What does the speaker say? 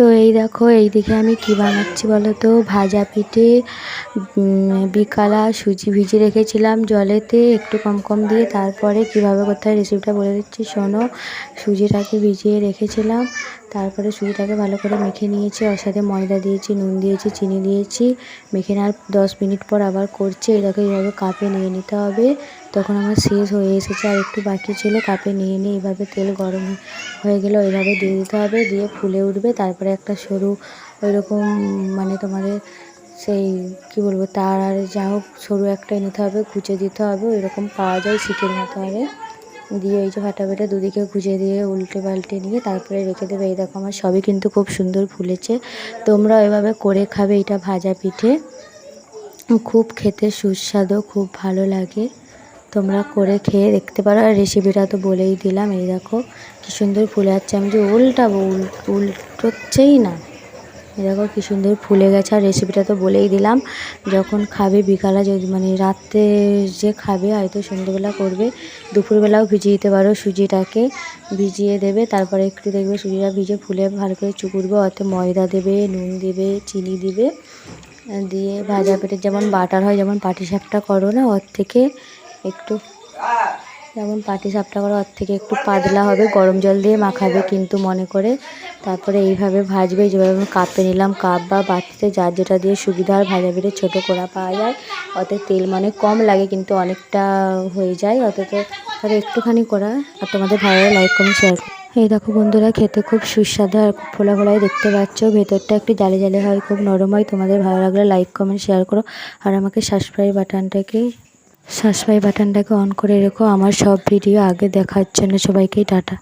তো এই দেখো, এই দিকে আমি কি বানাচ্ছি বলো তো ভাজা পিঠে বিকালা সুজি ভিজে রেখেছিলাম জলেতে একটু কম কম দিয়ে, তারপরে কীভাবে কোথায় রেসিপিটা বলে দিচ্ছি, শোনো। সুজিটাকে ভিজিয়ে রেখেছিলাম। তারপরে সুজিটাকে ভালো করে মেখে নিয়েছি, ওর সাথে ময়দা দিয়েছি, নুন দিয়েছি, চিনি দিয়েছি। মেখে নেওয়ার দশ মিনিট পর আবার করছি, এটাকে এইভাবে কাপে নিয়ে নিতে হবে। তখন আমার শেষ হয়ে এসেছে, আর একটু বাকি ছিল, কাপে নিয়ে নিয়ে এইভাবে তেল গরম হয়ে গেলে ওইভাবে দিয়ে দিতে হবে, দিয়ে ফুলে উঠবে। তারপরে একটা সরু ওইরকম মানে তোমাদের সেই, কি বলব, তার আর যা হোক সরু একটা নিতে হবে, কুচে দিতে হবে, ওইরকম পাওয়া যায় শিখে নিতে হবে। দিয়ে ওই যে ফাটাফাটা দুদিকে গুজে দিয়ে উল্টে পাল্টে নিয়ে তারপরে রেখে দেবে। এই দেখো আমার সবই কিন্তু খুব সুন্দর ফুলেছে। তোমরা এভাবে করে খাবে এটা ভাজা পিঠে। খুব খেতে সুস্বাদু, খুব ভালো লাগে। তোমরা করে খেয়ে দেখতে পারো। আর রেসিপিটা তো বলেই দিলাম। এই দেখো কী সুন্দর ফুলে যাচ্ছে আমি যে উল্টাবো, উল, উল্টোচ্ছেই না। এই দেখো কী সুন্দর ফুলে গেছে, আর রেসিপিটা তো বলেই দিলাম। যখন খাবে বিকালে যদি মানে রাত্রে যে খাবে, হয়তো সন্ধ্যেবেলা করবে, দুপুরবেলাও ভিজিয়ে দিতে পারো সুজিটাকে। ভিজিয়ে দেবে, তারপরে একটু দেখবে সুজিটা ভিজে ফুলে ভালো করে চুকুরবে অতে ময়দা দেবে, নুন দেবে, চিনি দিবে। দিয়ে ভাজা পেটের যেমন বাটার হয়, যেমন পাটিসাপটা করো না, ওর থেকে একটু যেমন পাটি সাপটা করো ওর থেকে একটু পাতলা হবে, গরম জল দিয়ে মাখাবে কিন্তু মনে করে। তারপরে এইভাবে ভাজবে, যেভাবে আমি কাপে নিলাম কাপ বা বাটিতে যার যেটা দিয়ে সুবিধা হয় ভাজা পেটে ছোটো করা পাওয়া যায়। অত তেল মানে কম লাগে কিন্তু অনেকটা হয়ে যায়। অত তো তাহলে একটুখানি করা। আর তোমাদের ভালো লাইক কমেন্ট শেয়ার এই দেখো বন্ধুরা, খেতে খুব সুস্বাদু আর খুব ফোলা ফোলাই দেখতে পাচ্ছ। ভেতরটা একটু জালে জালে হয়, খুব নরম হয়। তোমাদের ভালো লাগলে লাইক কমেন্ট শেয়ার করো। আর আমাকে সাবস্ক্রাইব বাটনটাকে সাবস্ক্রাইব বাটনটাকে অন করে রেখো আমার সব ভিডিও আগে দেখার জন্য সবাইকেই টাটা।